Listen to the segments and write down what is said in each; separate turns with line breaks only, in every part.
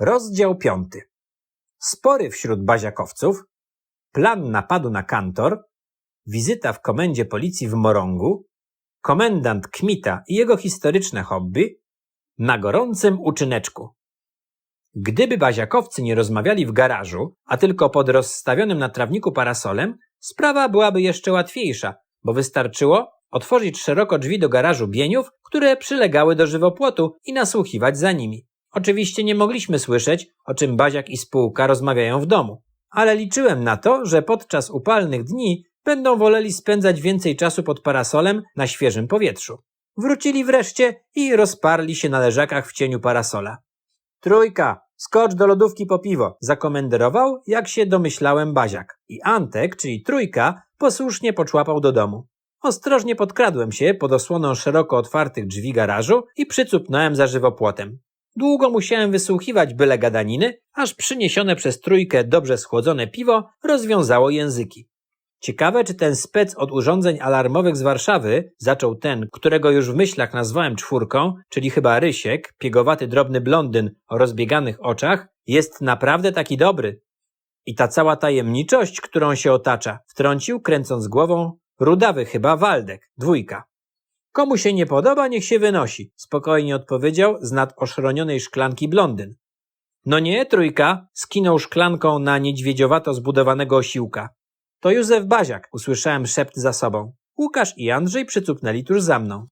Rozdział piąty. Spory wśród baziakowców, plan napadu na kantor, wizyta w komendzie policji w Morągu, komendant Kmita i jego historyczne hobby, na gorącym uczyneczku. Gdyby baziakowcy nie rozmawiali w garażu, a tylko pod rozstawionym na trawniku parasolem, sprawa byłaby jeszcze łatwiejsza, bo wystarczyło otworzyć szeroko drzwi do garażu bieniów, które przylegały do żywopłotu i nasłuchiwać za nimi. Oczywiście nie mogliśmy słyszeć, o czym Baziak i spółka rozmawiają w domu, ale liczyłem na to, że podczas upalnych dni będą woleli spędzać więcej czasu pod parasolem na świeżym powietrzu. Wrócili wreszcie i rozparli się na leżakach w cieniu parasola. Trójka, skocz do lodówki po piwo, zakomenderował, jak się domyślałem Baziak. I Antek, czyli trójka, posłusznie poczłapał do domu. Ostrożnie podkradłem się pod osłoną szeroko otwartych drzwi garażu i przycupnąłem za żywopłotem. Długo musiałem wysłuchiwać byle gadaniny, aż przyniesione przez trójkę dobrze schłodzone piwo rozwiązało języki. Ciekawe, czy ten spec od urządzeń alarmowych z Warszawy, zaczął ten, którego już w myślach nazwałem czwórką, czyli chyba Rysiek, piegowaty drobny blondyn o rozbieganych oczach, jest naprawdę taki dobry. I ta cała tajemniczość, którą się otacza, wtrącił, kręcąc głową, rudawy chyba Waldek, dwójka. Komu się nie podoba, niech się wynosi, spokojnie odpowiedział z nad oszronionej szklanki blondyn. No nie, trójka, skinął szklanką na niedźwiedziowato zbudowanego osiłka. To Józef Baziak, usłyszałem szept za sobą. Łukasz i Andrzej przycupnęli tuż za mną.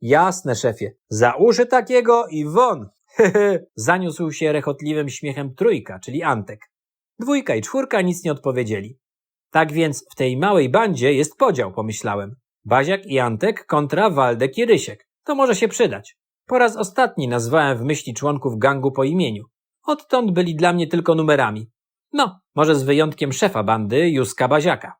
Jasne, szefie, za uszy takiego i won! Hehe, zaniósł się rechotliwym śmiechem trójka, czyli Antek. Dwójka i czwórka nic nie odpowiedzieli. Tak więc w tej małej bandzie jest podział, pomyślałem. Baziak i Antek kontra Waldek i Rysiek. To może się przydać. Po raz ostatni nazwałem w myśli członków gangu po imieniu. Odtąd byli dla mnie tylko numerami. No, może z wyjątkiem szefa bandy, Józka Baziaka.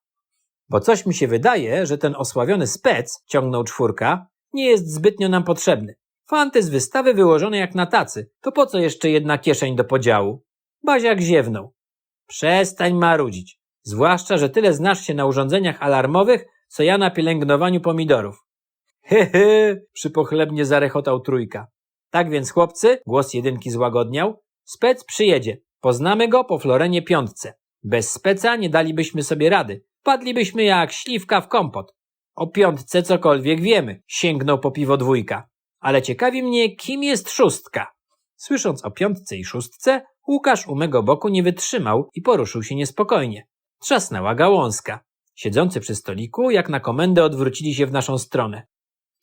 Bo coś mi się wydaje, że ten osławiony spec, ciągnął czwórka, nie jest zbytnio nam potrzebny. Fanty z wystawy wyłożone jak na tacy, to po co jeszcze jedna kieszeń do podziału? Baziak ziewnął. Przestań marudzić. Zwłaszcza, że tyle znasz się na urządzeniach alarmowych, co ja na pielęgnowaniu pomidorów. He, he, przypochlebnie zarechotał trójka. Tak więc, chłopcy, głos jedynki złagodniał, spec przyjedzie. Poznamy go po Florenie piątce. Bez speca nie dalibyśmy sobie rady. Padlibyśmy jak śliwka w kompot. O piątce cokolwiek wiemy, sięgnął po piwo dwójka. Ale ciekawi mnie, kim jest szóstka. Słysząc o piątce i szóstce, Łukasz u mego boku nie wytrzymał i poruszył się niespokojnie. Trzasnęła gałązka. Siedzący przy stoliku, jak na komendę, odwrócili się w naszą stronę.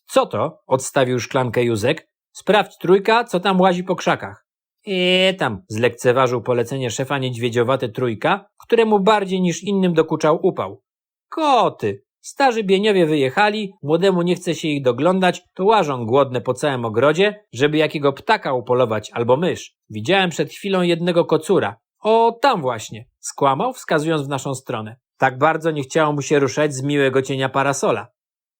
Co to? odstawił szklankę Józek. Sprawdź trójka, co tam łazi po krzakach. Eee, tam, zlekceważył polecenie szefa niedźwiedziowaty trójka, któremu bardziej niż innym dokuczał upał. Koty! Starzy bieniowie wyjechali, młodemu nie chce się ich doglądać, to łażą głodne po całym ogrodzie, żeby jakiego ptaka upolować albo mysz. Widziałem przed chwilą jednego kocura. O, tam właśnie, skłamał, wskazując w naszą stronę. Tak bardzo nie chciało mu się ruszać z miłego cienia parasola.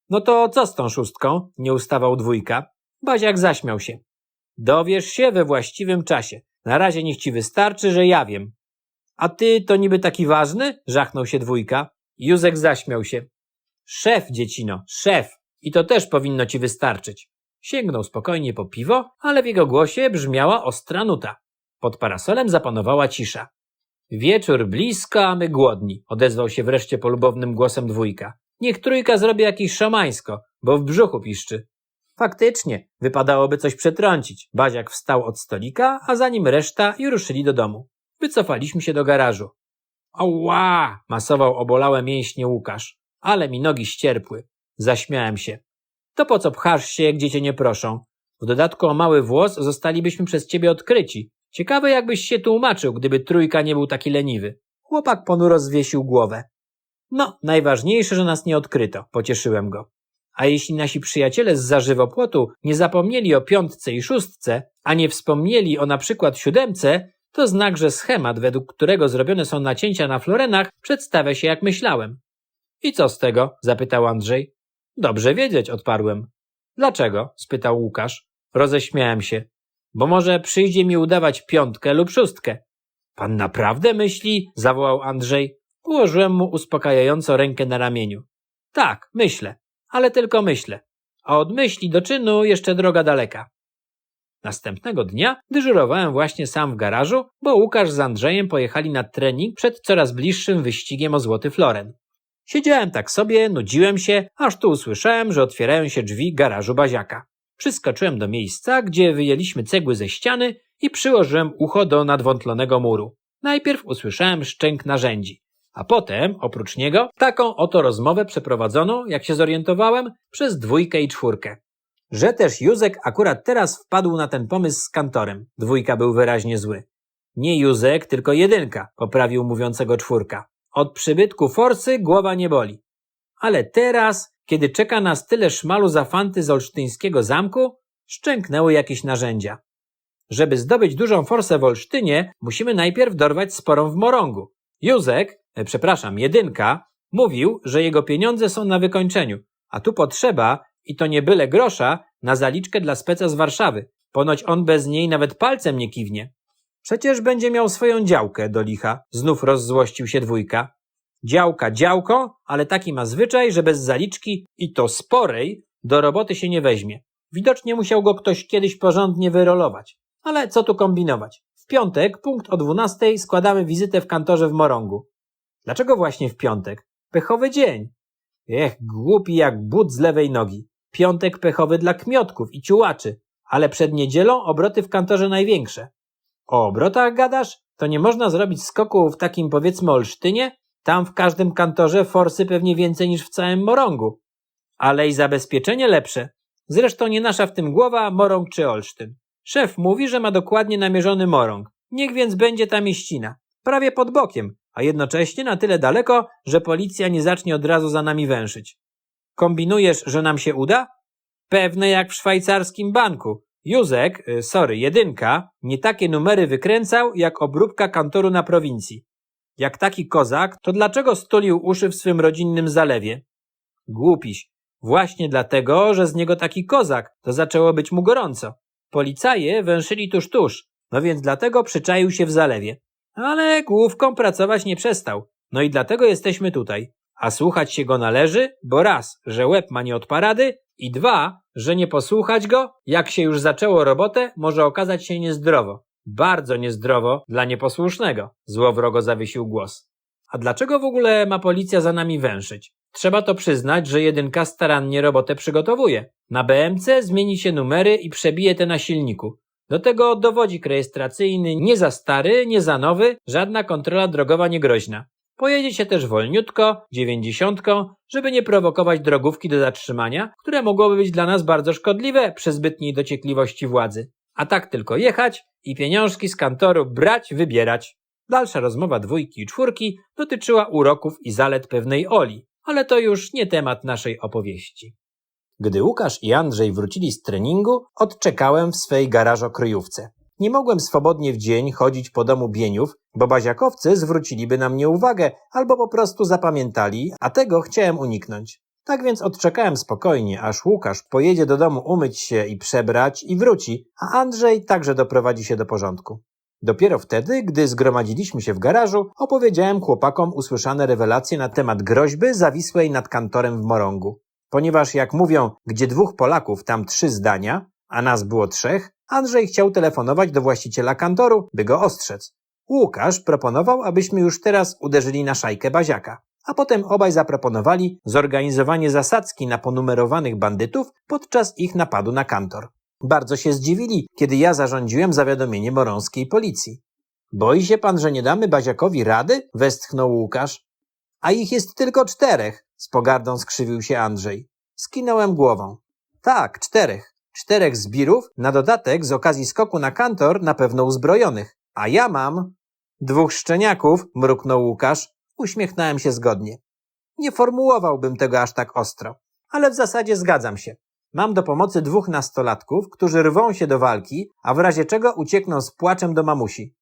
No to co z tą szóstką? Nie ustawał dwójka. Baziak zaśmiał się. Dowiesz się we właściwym czasie. Na razie niech ci wystarczy, że ja wiem. A ty to niby taki ważny? Żachnął się dwójka. Józek zaśmiał się. Szef, dziecino, szef. I to też powinno ci wystarczyć. Sięgnął spokojnie po piwo, ale w jego głosie brzmiała ostra nuta. Pod parasolem zapanowała cisza. Wieczór blisko, a my głodni, odezwał się wreszcie polubownym głosem dwójka. Niech trójka zrobi jakieś szamańsko, bo w brzuchu piszczy. Faktycznie, wypadałoby coś przetrącić. Baziak wstał od stolika, a za nim reszta i ruszyli do domu. Wycofaliśmy się do garażu. Ała! masował obolałe mięśnie Łukasz. Ale mi nogi ścierpły. Zaśmiałem się. To po co pchasz się, gdzie cię nie proszą? W dodatku o mały włos zostalibyśmy przez ciebie odkryci. Ciekawe jakbyś się tłumaczył, gdyby trójka nie był taki leniwy. Chłopak ponuro zwiesił głowę. No, najważniejsze, że nas nie odkryto, pocieszyłem go. A jeśli nasi przyjaciele z zażywopłotu nie zapomnieli o piątce i szóstce, a nie wspomnieli o na przykład siódemce, to znak, że schemat, według którego zrobione są nacięcia na florenach, przedstawia się jak myślałem. I co z tego? zapytał Andrzej. Dobrze wiedzieć, odparłem. Dlaczego? spytał Łukasz. Roześmiałem się. Bo może przyjdzie mi udawać piątkę lub szóstkę. Pan naprawdę myśli? zawołał Andrzej. Położyłem mu uspokajająco rękę na ramieniu. Tak, myślę, ale tylko myślę. A od myśli do czynu jeszcze droga daleka. Następnego dnia dyżurowałem właśnie sam w garażu, bo Łukasz z Andrzejem pojechali na trening przed coraz bliższym wyścigiem o Złoty Floren. Siedziałem tak sobie, nudziłem się, aż tu usłyszałem, że otwierają się drzwi garażu Baziaka. Przyskoczyłem do miejsca, gdzie wyjęliśmy cegły ze ściany i przyłożyłem ucho do nadwątlonego muru. Najpierw usłyszałem szczęk narzędzi, a potem, oprócz niego, taką oto rozmowę przeprowadzoną, jak się zorientowałem, przez dwójkę i czwórkę. Że też Józek akurat teraz wpadł na ten pomysł z kantorem. Dwójka był wyraźnie zły. Nie Józek, tylko jedynka, poprawił mówiącego czwórka. Od przybytku forsy głowa nie boli. Ale teraz, kiedy czeka nas tyle szmalu za fanty z olsztyńskiego zamku, szczęknęły jakieś narzędzia. Żeby zdobyć dużą forsę w Olsztynie, musimy najpierw dorwać sporą w Morągu. Józek, e, przepraszam, jedynka, mówił, że jego pieniądze są na wykończeniu, a tu potrzeba, i to nie byle grosza, na zaliczkę dla speca z Warszawy. Ponoć on bez niej nawet palcem nie kiwnie. Przecież będzie miał swoją działkę do licha, znów rozzłościł się dwójka. Działka działko, ale taki ma zwyczaj, że bez zaliczki, i to sporej, do roboty się nie weźmie. Widocznie musiał go ktoś kiedyś porządnie wyrolować. Ale co tu kombinować? W piątek, punkt o 12, składamy wizytę w kantorze w Morągu. Dlaczego właśnie w piątek? Pechowy dzień. Ech, głupi jak but z lewej nogi. Piątek pechowy dla kmiotków i ciułaczy, ale przed niedzielą obroty w kantorze największe. O obrotach gadasz? To nie można zrobić skoku w takim powiedzmy Olsztynie? Tam w każdym kantorze forsy pewnie więcej niż w całym Morągu. Ale i zabezpieczenie lepsze. Zresztą nie nasza w tym głowa, Morąg czy Olsztyn. Szef mówi, że ma dokładnie namierzony Morąg. Niech więc będzie ta mieścina. Prawie pod bokiem, a jednocześnie na tyle daleko, że policja nie zacznie od razu za nami węszyć. Kombinujesz, że nam się uda? Pewne jak w szwajcarskim banku. Józek, y, sorry, jedynka, nie takie numery wykręcał jak obróbka kantoru na prowincji. Jak taki kozak, to dlaczego stulił uszy w swym rodzinnym zalewie? Głupiś. Właśnie dlatego, że z niego taki kozak, to zaczęło być mu gorąco. Policaje węszyli tuż tuż, no więc dlatego przyczaił się w zalewie. Ale główką pracować nie przestał. No i dlatego jesteśmy tutaj. A słuchać się go należy, bo raz, że łeb ma nie od parady i dwa, że nie posłuchać go, jak się już zaczęło robotę, może okazać się niezdrowo. Bardzo niezdrowo dla nieposłusznego, złowrogo zawiesił głos. A dlaczego w ogóle ma policja za nami węszyć? Trzeba to przyznać, że jedynka starannie robotę przygotowuje. Na BMC zmieni się numery i przebije te na silniku. Do tego dowodzik rejestracyjny nie za stary, nie za nowy, żadna kontrola drogowa nie groźna. Pojedzie się też wolniutko, dziewięćdziesiątką, żeby nie prowokować drogówki do zatrzymania, które mogłoby być dla nas bardzo szkodliwe przy zbytniej dociekliwości władzy. A tak tylko jechać i pieniążki z kantoru brać, wybierać. Dalsza rozmowa dwójki i czwórki dotyczyła uroków i zalet pewnej Oli, ale to już nie temat naszej opowieści. Gdy Łukasz i Andrzej wrócili z treningu, odczekałem w swej garażokryjówce. Nie mogłem swobodnie w dzień chodzić po domu bieniów, bo baziakowcy zwróciliby na mnie uwagę albo po prostu zapamiętali, a tego chciałem uniknąć. Tak więc odczekałem spokojnie, aż Łukasz pojedzie do domu umyć się i przebrać i wróci, a Andrzej także doprowadzi się do porządku. Dopiero wtedy, gdy zgromadziliśmy się w garażu, opowiedziałem chłopakom usłyszane rewelacje na temat groźby zawisłej nad kantorem w Morągu. Ponieważ, jak mówią, gdzie dwóch Polaków, tam trzy zdania, a nas było trzech, Andrzej chciał telefonować do właściciela kantoru, by go ostrzec. Łukasz proponował, abyśmy już teraz uderzyli na szajkę Baziaka, a potem obaj zaproponowali zorganizowanie zasadzki na ponumerowanych bandytów podczas ich napadu na kantor. Bardzo się zdziwili, kiedy ja zarządziłem zawiadomienie morąskiej policji. Boi się pan, że nie damy Baziakowi rady? westchnął Łukasz. A ich jest tylko czterech, z pogardą skrzywił się Andrzej. Skinąłem głową. Tak, czterech. Czterech zbirów, na dodatek z okazji skoku na kantor na pewno uzbrojonych. A ja mam... Dwóch szczeniaków, mruknął Łukasz. Uśmiechnąłem się zgodnie. Nie formułowałbym tego aż tak ostro, ale w zasadzie zgadzam się. Mam do pomocy dwóch nastolatków, którzy rwą się do walki, a w razie czego uciekną z płaczem do mamusi.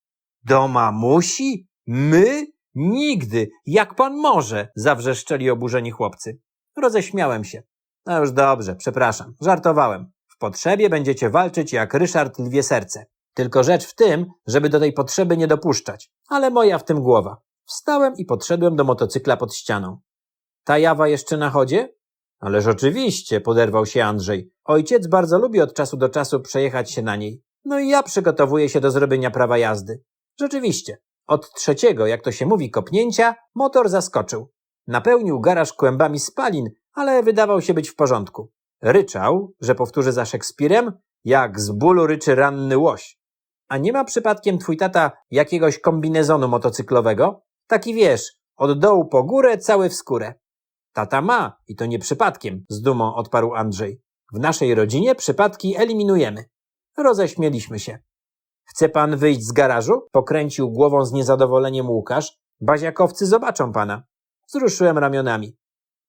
Do mamusi? My? Nigdy! Jak pan może? zawrzeszczeli oburzeni chłopcy. Roześmiałem się. No już dobrze, przepraszam, żartowałem. W potrzebie będziecie walczyć jak Ryszard Lwie Serce. Tylko rzecz w tym, żeby do tej potrzeby nie dopuszczać. Ale moja w tym głowa. Wstałem i podszedłem do motocykla pod ścianą. Ta jawa jeszcze na chodzie? Ależ oczywiście, poderwał się Andrzej. Ojciec bardzo lubi od czasu do czasu przejechać się na niej. No i ja przygotowuję się do zrobienia prawa jazdy. Rzeczywiście, od trzeciego, jak to się mówi, kopnięcia, motor zaskoczył. Napełnił garaż kłębami spalin, ale wydawał się być w porządku. Ryczał, że powtórzę za Szekspirem, jak z bólu ryczy ranny łoś. A nie ma przypadkiem twój tata jakiegoś kombinezonu motocyklowego? Taki wiesz, od dołu po górę, cały w skórę. Tata ma, i to nie przypadkiem, z dumą odparł Andrzej. W naszej rodzinie przypadki eliminujemy. Roześmieliśmy się. Chce pan wyjść z garażu? Pokręcił głową z niezadowoleniem Łukasz. Baziakowcy zobaczą pana. Wzruszyłem ramionami.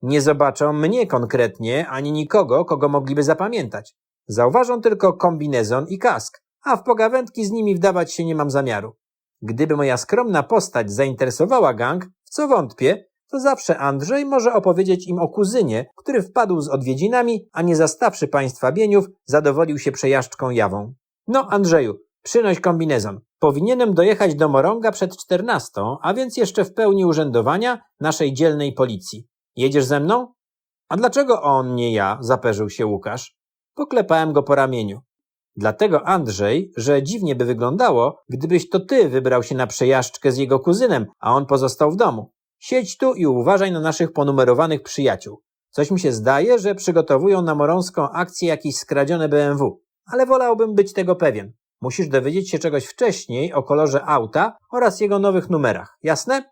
Nie zobaczą mnie konkretnie, ani nikogo, kogo mogliby zapamiętać. Zauważą tylko kombinezon i kask, a w pogawędki z nimi wdawać się nie mam zamiaru. Gdyby moja skromna postać zainteresowała gang, w co wątpię, to zawsze Andrzej może opowiedzieć im o kuzynie, który wpadł z odwiedzinami, a nie zastawszy państwa bieniów, zadowolił się przejażdżką jawą. No, Andrzeju, przynoś kombinezon. Powinienem dojechać do Morąga przed czternastą, a więc jeszcze w pełni urzędowania naszej dzielnej policji. Jedziesz ze mną? A dlaczego on, nie ja? zaperzył się Łukasz. Poklepałem go po ramieniu. Dlatego, Andrzej, że dziwnie by wyglądało, gdybyś to ty wybrał się na przejażdżkę z jego kuzynem, a on pozostał w domu. Siedź tu i uważaj na naszych ponumerowanych przyjaciół. Coś mi się zdaje, że przygotowują na morąską akcję jakieś skradzione BMW, ale wolałbym być tego pewien. Musisz dowiedzieć się czegoś wcześniej o kolorze auta oraz jego nowych numerach. Jasne?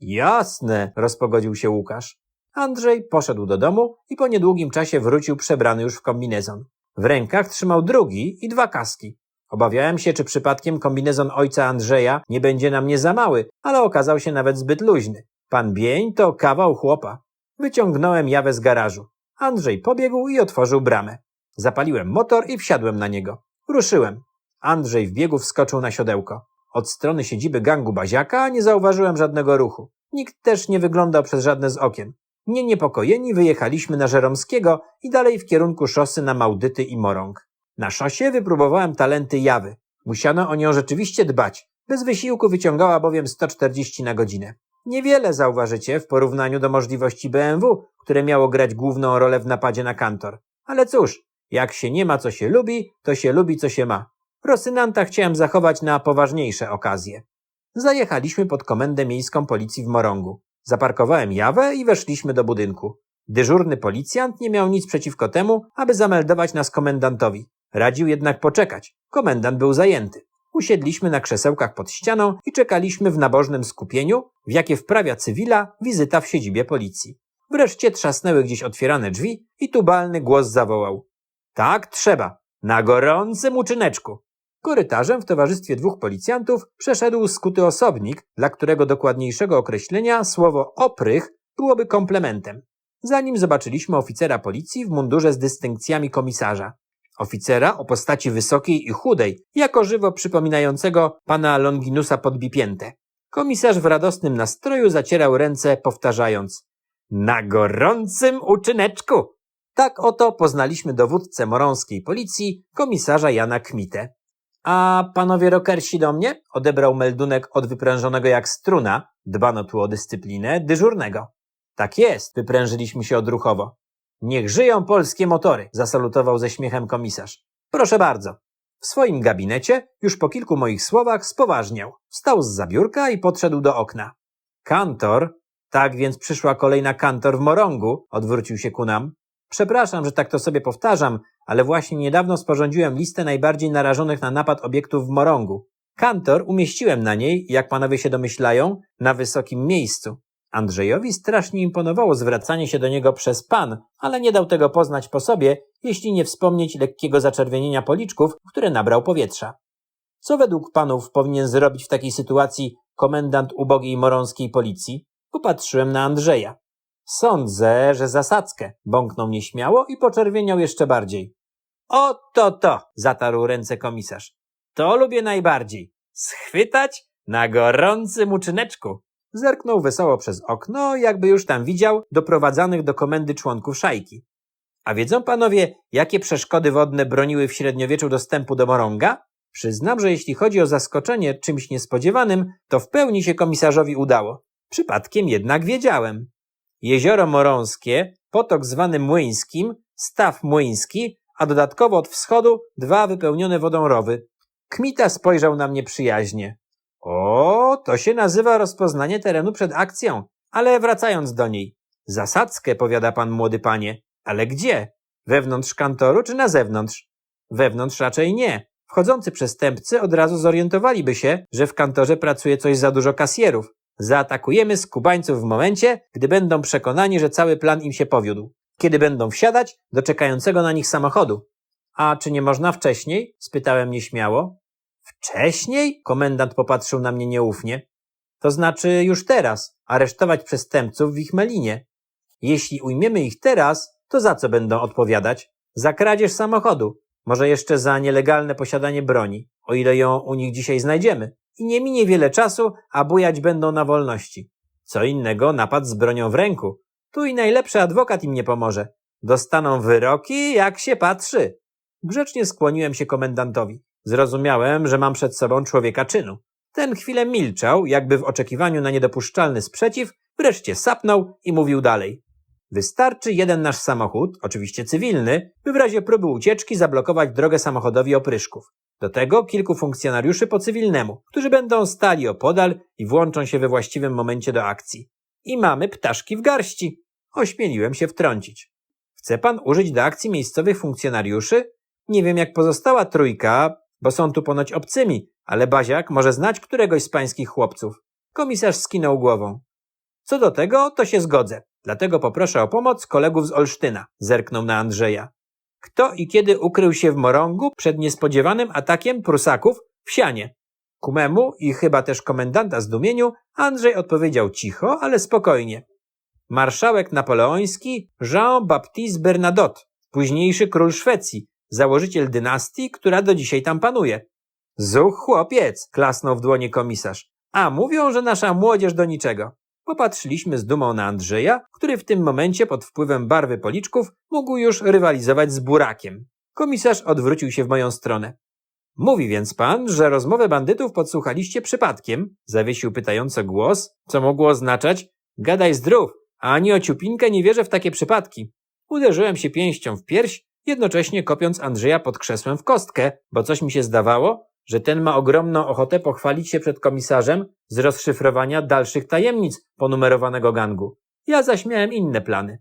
Jasne, rozpogodził się Łukasz. Andrzej poszedł do domu i po niedługim czasie wrócił przebrany już w kombinezon. W rękach trzymał drugi i dwa kaski. Obawiałem się, czy przypadkiem kombinezon ojca Andrzeja nie będzie na mnie za mały, ale okazał się nawet zbyt luźny. Pan Bień to kawał chłopa. Wyciągnąłem jawę z garażu. Andrzej pobiegł i otworzył bramę. Zapaliłem motor i wsiadłem na niego. Ruszyłem. Andrzej w biegu wskoczył na siodełko. Od strony siedziby gangu Baziaka nie zauważyłem żadnego ruchu. Nikt też nie wyglądał przez żadne z okien. Nie niepokojeni wyjechaliśmy na Żeromskiego i dalej w kierunku szosy na Małdyty i Morąg. Na szosie wypróbowałem talenty Jawy. Musiano o nią rzeczywiście dbać. Bez wysiłku wyciągała bowiem 140 na godzinę. Niewiele zauważycie w porównaniu do możliwości BMW, które miało grać główną rolę w napadzie na kantor. Ale cóż, jak się nie ma co się lubi, to się lubi co się ma. Rosynanta chciałem zachować na poważniejsze okazje. Zajechaliśmy pod komendę miejską policji w Morągu. Zaparkowałem jawę i weszliśmy do budynku. Dyżurny policjant nie miał nic przeciwko temu, aby zameldować nas komendantowi. Radził jednak poczekać. Komendant był zajęty. Usiedliśmy na krzesełkach pod ścianą i czekaliśmy w nabożnym skupieniu, w jakie wprawia cywila wizyta w siedzibie policji. Wreszcie trzasnęły gdzieś otwierane drzwi i tubalny głos zawołał. Tak trzeba. Na gorącym uczyneczku. Korytarzem w towarzystwie dwóch policjantów przeszedł skuty osobnik, dla którego dokładniejszego określenia słowo oprych byłoby komplementem. Zanim zobaczyliśmy oficera policji w mundurze z dystynkcjami komisarza. Oficera o postaci wysokiej i chudej, jako żywo przypominającego pana Longinusa podbipięte. Komisarz w radosnym nastroju zacierał ręce, powtarzając Na gorącym uczyneczku! Tak oto poznaliśmy dowódcę morąskiej policji, komisarza Jana Kmitę. A panowie rokersi do mnie? Odebrał meldunek od wyprężonego jak struna, dbano tu o dyscyplinę, dyżurnego. Tak jest, wyprężyliśmy się odruchowo. Niech żyją polskie motory, zasalutował ze śmiechem komisarz. Proszę bardzo. W swoim gabinecie, już po kilku moich słowach, spoważniał. Wstał z zabiórka i podszedł do okna. Kantor, tak więc przyszła kolejna kantor w Morągu, odwrócił się ku nam. Przepraszam, że tak to sobie powtarzam, ale właśnie niedawno sporządziłem listę najbardziej narażonych na napad obiektów w Morągu. Kantor umieściłem na niej, jak panowie się domyślają, na wysokim miejscu. Andrzejowi strasznie imponowało zwracanie się do niego przez pan, ale nie dał tego poznać po sobie, jeśli nie wspomnieć lekkiego zaczerwienienia policzków, które nabrał powietrza. Co według panów powinien zrobić w takiej sytuacji komendant ubogiej morąskiej policji? Popatrzyłem na Andrzeja. Sądzę, że zasadzkę, bąknął nieśmiało i poczerwieniał jeszcze bardziej. O to to, zatarł ręce komisarz. To lubię najbardziej. Schwytać na gorącym uczyneczku. Zerknął wesoło przez okno, jakby już tam widział doprowadzanych do komendy członków szajki. A wiedzą panowie, jakie przeszkody wodne broniły w średniowieczu dostępu do Morąga? Przyznam, że jeśli chodzi o zaskoczenie czymś niespodziewanym, to w pełni się komisarzowi udało. Przypadkiem jednak wiedziałem. Jezioro Morąskie, potok zwany Młyńskim, staw Młyński, a dodatkowo od wschodu dwa wypełnione wodą rowy. Kmita spojrzał na mnie przyjaźnie. O, to się nazywa rozpoznanie terenu przed akcją. Ale wracając do niej. Zasadzkę, powiada pan młody panie. Ale gdzie? Wewnątrz kantoru czy na zewnątrz? Wewnątrz raczej nie. Wchodzący przestępcy od razu zorientowaliby się, że w kantorze pracuje coś za dużo kasjerów. Zaatakujemy skubańców w momencie, gdy będą przekonani, że cały plan im się powiódł. Kiedy będą wsiadać do czekającego na nich samochodu. A czy nie można wcześniej? spytałem nieśmiało. Wcześniej? Komendant popatrzył na mnie nieufnie. To znaczy już teraz, aresztować przestępców w ich melinie. Jeśli ujmiemy ich teraz, to za co będą odpowiadać? Za kradzież samochodu, może jeszcze za nielegalne posiadanie broni, o ile ją u nich dzisiaj znajdziemy. I nie minie wiele czasu, a bujać będą na wolności. Co innego napad z bronią w ręku. Tu i najlepszy adwokat im nie pomoże. Dostaną wyroki, jak się patrzy. Grzecznie skłoniłem się komendantowi. Zrozumiałem, że mam przed sobą człowieka czynu. Ten chwilę milczał, jakby w oczekiwaniu na niedopuszczalny sprzeciw, wreszcie sapnął i mówił dalej. Wystarczy jeden nasz samochód, oczywiście cywilny, by w razie próby ucieczki zablokować drogę samochodowi opryszków. Do tego kilku funkcjonariuszy po cywilnemu, którzy będą stali opodal i włączą się we właściwym momencie do akcji. I mamy ptaszki w garści. Ośmieliłem się wtrącić. Chce pan użyć do akcji miejscowych funkcjonariuszy? Nie wiem jak pozostała trójka, bo są tu ponoć obcymi, ale Baziak może znać któregoś z pańskich chłopców. Komisarz skinął głową. Co do tego, to się zgodzę. Dlatego poproszę o pomoc kolegów z Olsztyna. Zerknął na Andrzeja. Kto i kiedy ukrył się w Morągu przed niespodziewanym atakiem Prusaków w Sianie? Ku memu i chyba też komendanta zdumieniu Andrzej odpowiedział cicho, ale spokojnie. Marszałek napoleoński Jean-Baptiste Bernadotte, późniejszy król Szwecji, założyciel dynastii, która do dzisiaj tam panuje. Zuch chłopiec, klasnął w dłonie komisarz. A mówią, że nasza młodzież do niczego. Popatrzyliśmy z dumą na Andrzeja, który w tym momencie pod wpływem barwy policzków mógł już rywalizować z burakiem. Komisarz odwrócił się w moją stronę. Mówi więc pan, że rozmowę bandytów podsłuchaliście przypadkiem? Zawiesił pytająco głos, co mogło oznaczać gadaj zdrów, a ani o ciupinkę nie wierzę w takie przypadki. Uderzyłem się pięścią w pierś, jednocześnie kopiąc Andrzeja pod krzesłem w kostkę, bo coś mi się zdawało, że ten ma ogromną ochotę pochwalić się przed komisarzem z rozszyfrowania dalszych tajemnic ponumerowanego gangu. Ja zaś miałem inne plany.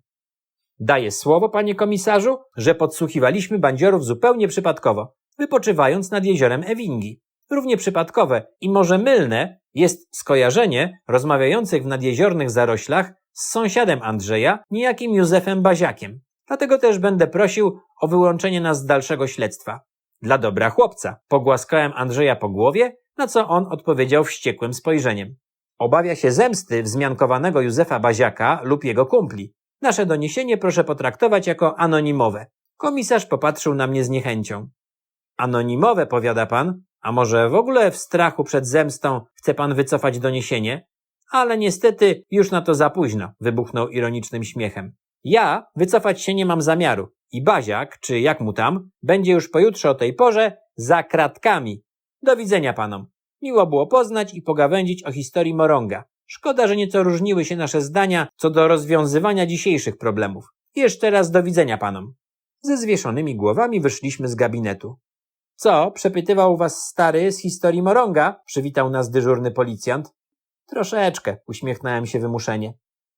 Daję słowo, panie komisarzu, że podsłuchiwaliśmy bandziorów zupełnie przypadkowo, wypoczywając nad jeziorem Ewingi. Równie przypadkowe i może mylne jest skojarzenie rozmawiających w nadjeziornych zaroślach z sąsiadem Andrzeja, niejakim Józefem Baziakiem. Dlatego też będę prosił o wyłączenie nas z dalszego śledztwa. Dla dobra chłopca. Pogłaskałem Andrzeja po głowie, na co on odpowiedział wściekłym spojrzeniem. Obawia się zemsty wzmiankowanego Józefa Baziaka lub jego kumpli. Nasze doniesienie proszę potraktować jako anonimowe. Komisarz popatrzył na mnie z niechęcią. Anonimowe, powiada pan? A może w ogóle w strachu przed zemstą chce pan wycofać doniesienie? Ale niestety już na to za późno, wybuchnął ironicznym śmiechem. Ja wycofać się nie mam zamiaru i Baziak, czy jak mu tam, będzie już pojutrze o tej porze za kratkami. Do widzenia panom. Miło było poznać i pogawędzić o historii Moronga. Szkoda, że nieco różniły się nasze zdania co do rozwiązywania dzisiejszych problemów. Jeszcze raz do widzenia panom. Ze zwieszonymi głowami wyszliśmy z gabinetu. Co, przepytywał was stary z historii Moronga? Przywitał nas dyżurny policjant. Troszeczkę, uśmiechnąłem się wymuszenie.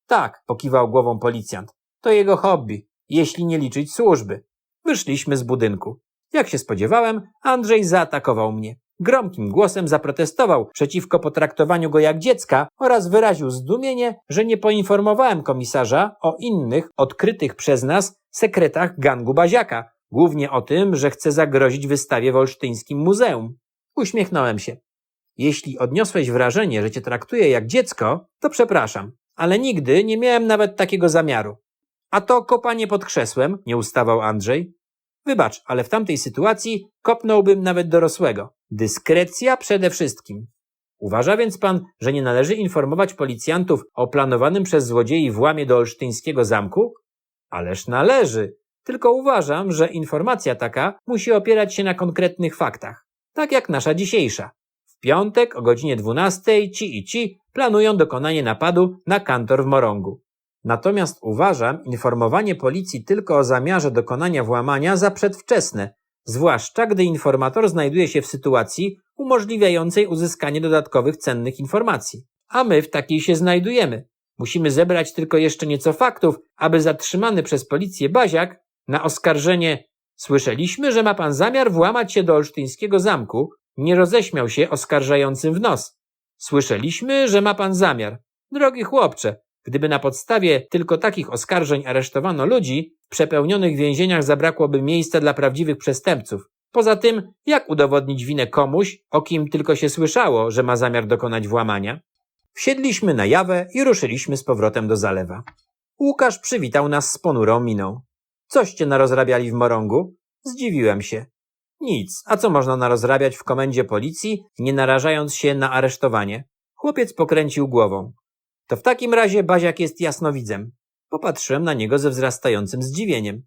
Tak, pokiwał głową policjant. To jego hobby, jeśli nie liczyć służby. Wyszliśmy z budynku. Jak się spodziewałem, Andrzej zaatakował mnie. Gromkim głosem zaprotestował przeciwko potraktowaniu go jak dziecka oraz wyraził zdumienie, że nie poinformowałem komisarza o innych, odkrytych przez nas, sekretach gangu Baziaka, głównie o tym, że chce zagrozić wystawie w Olsztyńskim Muzeum. Uśmiechnąłem się. Jeśli odniosłeś wrażenie, że cię traktuję jak dziecko, to przepraszam, ale nigdy nie miałem nawet takiego zamiaru. A to kopanie pod krzesłem, nie ustawał Andrzej. Wybacz, ale w tamtej sytuacji kopnąłbym nawet dorosłego. Dyskrecja przede wszystkim. Uważa więc pan, że nie należy informować policjantów o planowanym przez złodziei włamie do olsztyńskiego zamku? Ależ należy. Tylko uważam, że informacja taka musi opierać się na konkretnych faktach. Tak jak nasza dzisiejsza. W piątek o godzinie 12 ci i ci planują dokonanie napadu na kantor w Morągu. Natomiast uważam informowanie policji tylko o zamiarze dokonania włamania za przedwczesne, zwłaszcza gdy informator znajduje się w sytuacji umożliwiającej uzyskanie dodatkowych cennych informacji. A my w takiej się znajdujemy. Musimy zebrać tylko jeszcze nieco faktów, aby zatrzymany przez policję Baziak na oskarżenie Słyszeliśmy, że ma pan zamiar włamać się do olsztyńskiego zamku. Nie roześmiał się oskarżającym w nos. Słyszeliśmy, że ma pan zamiar. Drogi chłopcze, gdyby na podstawie tylko takich oskarżeń aresztowano ludzi, w przepełnionych więzieniach zabrakłoby miejsca dla prawdziwych przestępców. Poza tym, jak udowodnić winę komuś, o kim tylko się słyszało, że ma zamiar dokonać włamania? Wsiedliśmy na jawę i ruszyliśmy z powrotem do zalewa. Łukasz przywitał nas z ponurą miną. Coście narozrabiali w Morągu? Zdziwiłem się. Nic, a co można narozrabiać w komendzie policji, nie narażając się na aresztowanie? Chłopiec pokręcił głową. To w takim razie Baziak jest jasnowidzem. Popatrzyłem na niego ze wzrastającym zdziwieniem.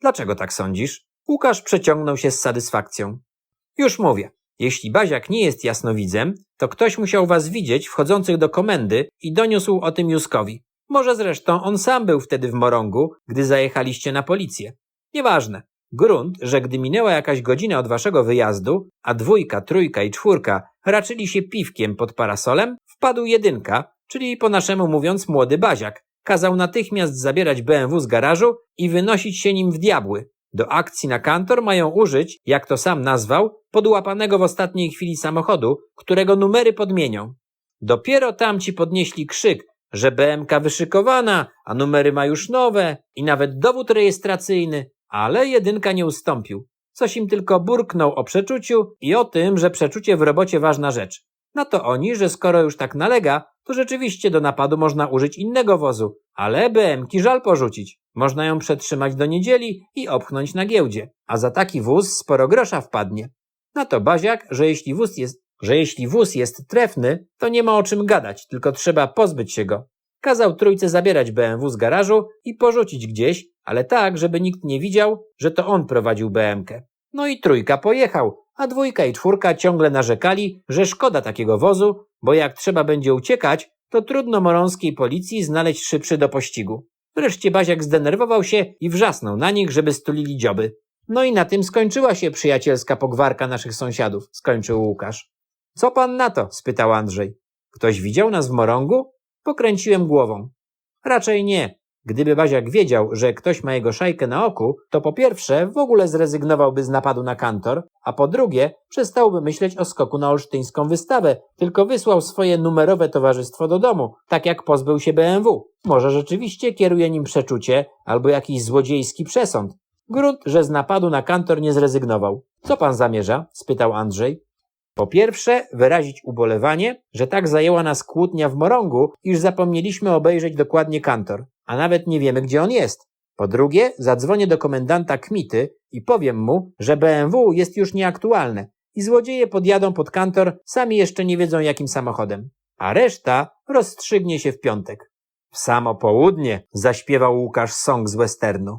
Dlaczego tak sądzisz? Łukasz przeciągnął się z satysfakcją. Już mówię. Jeśli Baziak nie jest jasnowidzem, to ktoś musiał was widzieć wchodzących do komendy i doniósł o tym Juskowi. Może zresztą on sam był wtedy w Morągu, gdy zajechaliście na policję. Nieważne. Grunt, że gdy minęła jakaś godzina od waszego wyjazdu, a dwójka, trójka i czwórka raczyli się piwkiem pod parasolem, wpadł jedynka, czyli po naszemu mówiąc młody baziak. Kazał natychmiast zabierać BMW z garażu i wynosić się nim w diabły. Do akcji na kantor mają użyć, jak to sam nazwał, podłapanego w ostatniej chwili samochodu, którego numery podmienią. Dopiero tamci podnieśli krzyk, że BMK wyszykowana, a numery ma już nowe i nawet dowód rejestracyjny, ale jedynka nie ustąpił. Coś im tylko burknął o przeczuciu i o tym, że przeczucie w robocie ważna rzecz. Na to oni, że skoro już tak nalega, to rzeczywiście do napadu można użyć innego wozu, ale BMki żal porzucić. Można ją przetrzymać do niedzieli i opchnąć na giełdzie, a za taki wóz sporo grosza wpadnie. Na to Baziak, że jeśli wóz jest że jeśli wóz jest trefny, to nie ma o czym gadać, tylko trzeba pozbyć się go. Kazał trójce zabierać BMW z garażu i porzucić gdzieś, ale tak, żeby nikt nie widział, że to on prowadził BMK. No i trójka pojechał, a dwójka i czwórka ciągle narzekali, że szkoda takiego wozu, bo jak trzeba będzie uciekać, to trudno morąskiej policji znaleźć szybszy do pościgu. Wreszcie Baziak zdenerwował się i wrzasnął na nich, żeby stulili dzioby. No i na tym skończyła się przyjacielska pogwarka naszych sąsiadów, skończył Łukasz. Co pan na to? spytał Andrzej. Ktoś widział nas w morągu? Pokręciłem głową. Raczej nie. Gdyby Baziak wiedział, że ktoś ma jego szajkę na oku, to po pierwsze w ogóle zrezygnowałby z napadu na kantor, a po drugie przestałby myśleć o skoku na olsztyńską wystawę, tylko wysłał swoje numerowe towarzystwo do domu, tak jak pozbył się BMW. Może rzeczywiście kieruje nim przeczucie albo jakiś złodziejski przesąd. Grunt, że z napadu na kantor nie zrezygnował. Co pan zamierza? spytał Andrzej. Po pierwsze, wyrazić ubolewanie, że tak zajęła nas kłótnia w Morągu, iż zapomnieliśmy obejrzeć dokładnie kantor, a nawet nie wiemy, gdzie on jest. Po drugie, zadzwonię do komendanta Kmity i powiem mu, że BMW jest już nieaktualne i złodzieje podjadą pod kantor, sami jeszcze nie wiedzą jakim samochodem. A reszta rozstrzygnie się w piątek. W samo południe zaśpiewał Łukasz song z westernu.